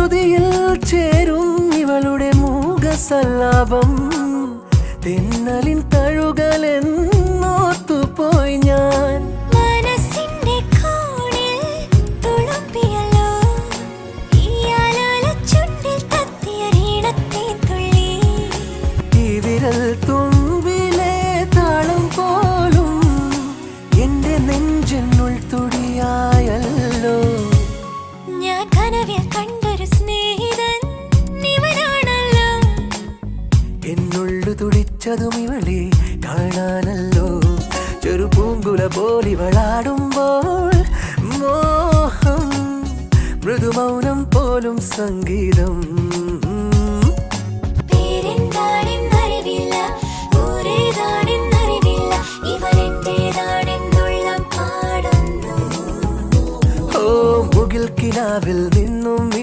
ശ്രുതിയിൽ ചേരും ഇവളുടെ മൂകസല്ലാപം. തെന്നലിൻ തഴുകലെന്നോത്തുപോയി ഞാൻ. തുമ്പിലെ താളം പോലും എന്റെ നെഞ്ചിനുൾ എന്നുള്ളു തുടിച്ചതും ഇവളെ കാണാനല്ലോ. ചെറു പൂങ്കുല പോലിവളാടുമ്പോൾ മോഹം മൃദുമൗനം പോലും സംഗീതം. ഓ മുകിൽ കിനാവിൽ നിന്നും